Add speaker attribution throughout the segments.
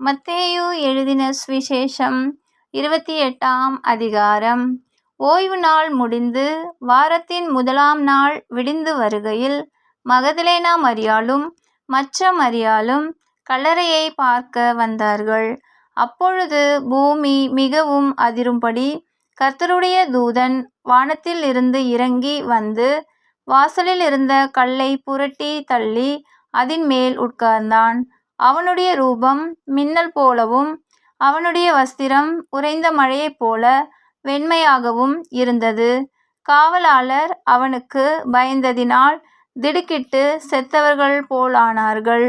Speaker 1: மத்தேயு எழுதின சுவிசேஷம் இருபத்தி எட்டாம் அதிகாரம். ஓய்வு நாள் முடிந்து வாரத்தின் முதலாம் நாள் விடிந்து வருகையில் மகதலேனா மரியாளும் மற்ற மரியாளும் கல்லறையை பார்க்க வந்தார்கள். அப்பொழுது பூமி மிகவும் அதிரும்படி கர்த்தருடைய தூதன் வானத்தில் இருந்து இறங்கி வந்து வாசலில் இருந்த கல்லை புரட்டி தள்ளி அதன் மேல் உட்கார்ந்தான். அவனுடைய ரூபம் மின்னல் போலவும் அவனுடைய வஸ்திரம் உறைந்த மழையைப் போல வெண்மையாகவும் இருந்தது. காவலாளர் அவனுக்கு பயந்ததினால் திடுக்கிட்டு செத்தவர்கள் போலானார்கள்.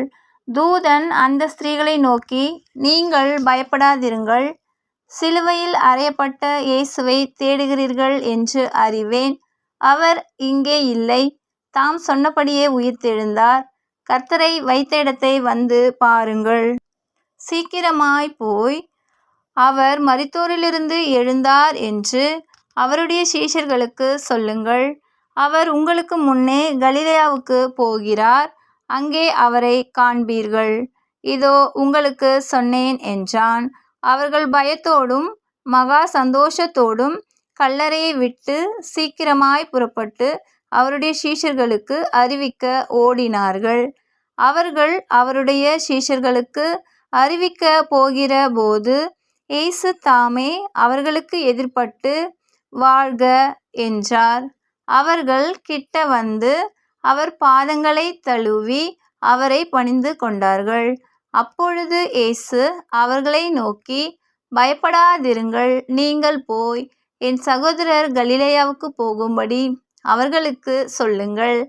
Speaker 1: தூதன் அந்த ஸ்திரீகளை நோக்கி நீங்கள் பயப்படாதிருங்கள். சிலுவையில் அறையப்பட்ட இயேசுவை தேடுகிறீர்கள் என்று அறிவேன். அவர் இங்கே இல்லை. தாம் சொன்னபடியே உயிர்த்தெழுந்தார். கர்த்தரை வைத்த இடத்தை வந்து பாருங்கள். சீக்கிரமாய் போய் அவர் மரித்தோரிலிருந்து எழுந்தார் என்று அவருடைய சீஷர்களுக்கு சொல்லுங்கள். அவர் உங்களுக்கு முன்னே கலிலேயாவுக்கு போகிறார் அங்கே அவரை காண்பீர்கள். இதோ உங்களுக்கு சொன்னேன் என்றான். அவர்கள் பயத்தோடும் மகா சந்தோஷத்தோடும் கல்லறையை விட்டு சீக்கிரமாய் புறப்பட்டு அவருடைய சீஷர்களுக்கு அறிவிக்க ஓடினார்கள். அவர்கள் அவருடைய சீஷர்களுக்கு அறிவிக்க போகிற போது இயேசு தாமே அவர்களுக்கு எதிர்ப்பட்டு வாழ்க என்றார். அவர்கள் கிட்ட வந்து அவர் பாதங்களை தழுவி அவரை பணிந்து கொண்டார்கள். அப்பொழுது இயேசு அவர்களை நோக்கி பயப்படாதிருங்கள் நீங்கள் போய் என் சகோதரர் கலிலேயாவுக்கு போகும்படி அவர்களுக்கு சொல்லுங்கள்.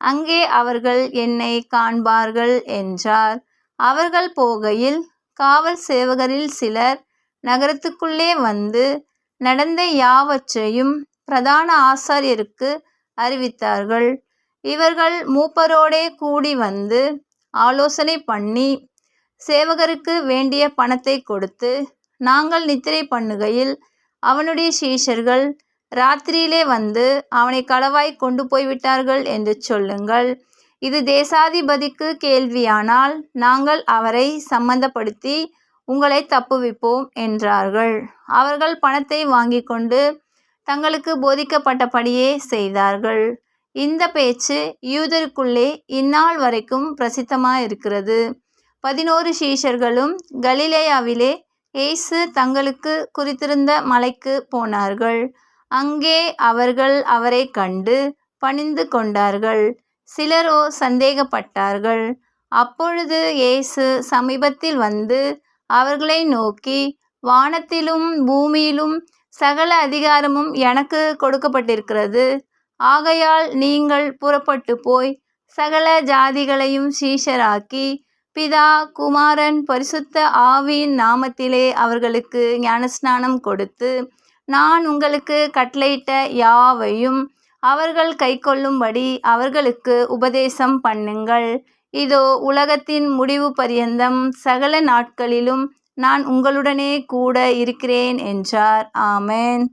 Speaker 1: அங்கே அவர்கள் என்னை காண்பார்கள் என்றார். அவர்கள் போகையில் காவல் சேவகரில் சிலர் நகரத்துக்குள்ளே வந்து நடந்த யாவற்றையும் பிரதான ஆசாரியருக்கு அறிவித்தார்கள். இவர்கள் மூப்பரோடே கூடி வந்து ஆலோசனை பண்ணி சேவகருக்கு வேண்டிய பணத்தை கொடுத்து நாங்கள் நித்திரை பண்ணுகையில் அவனுடைய சீஷர்கள் ராத்திரியிலே வந்து அவனை களவாய் கொண்டு போய்விட்டார்கள் என்று சொல்லுங்கள். இது தேசாதிபதிக்கு கேள்வியானால் நாங்கள் அவரை சம்மந்தப்படுத்தி உங்களை தப்புவிப்போம் என்றார்கள். அவர்கள் பணத்தை வாங்கி கொண்டு தங்களுக்கு போதிக்கப்பட்டபடியே செய்தார்கள். இந்த பேச்சு யூதருக்குள்ளே இந்நாள் வரைக்கும் பிரசித்தமாக இருக்கிறது பதினோரு சீஷர்களும் கலிலேயாவிலே இயேசு தங்களுக்கு குறித்திருந்த மலைக்கு போனார்கள். அங்கே அவர்கள் அவரை கண்டு பணிந்து கொண்டார்கள். சிலரோ சந்தேகப்பட்டார்கள். அப்பொழுது இயேசு சமீபத்தில் வந்து அவர்களை நோக்கி வானத்திலும் பூமியிலும் சகல அதிகாரமும் எனக்கு கொடுக்கப்பட்டிருக்கிறது. ஆகையால் நீங்கள் புறப்பட்டு போய் சகல ஜாதிகளையும் சீஷராக்கி பிதா குமாரன் பரிசுத்த ஆவியின் நாமத்திலே அவர்களுக்கு ஞானஸ்நானம் கொடுத்து நான் உங்களுக்கு கட்டளையிட்ட யாவையும் அவர்கள் கைக்கொள்ளும்படி அவர்களுக்கு உபதேசம் பண்ணுங்கள். இதோ உலகத்தின் முடிவு பரியந்தம் சகல நாட்களிலும் நான் உங்களுடனே கூட இருக்கிறேன் என்றார். ஆமென்.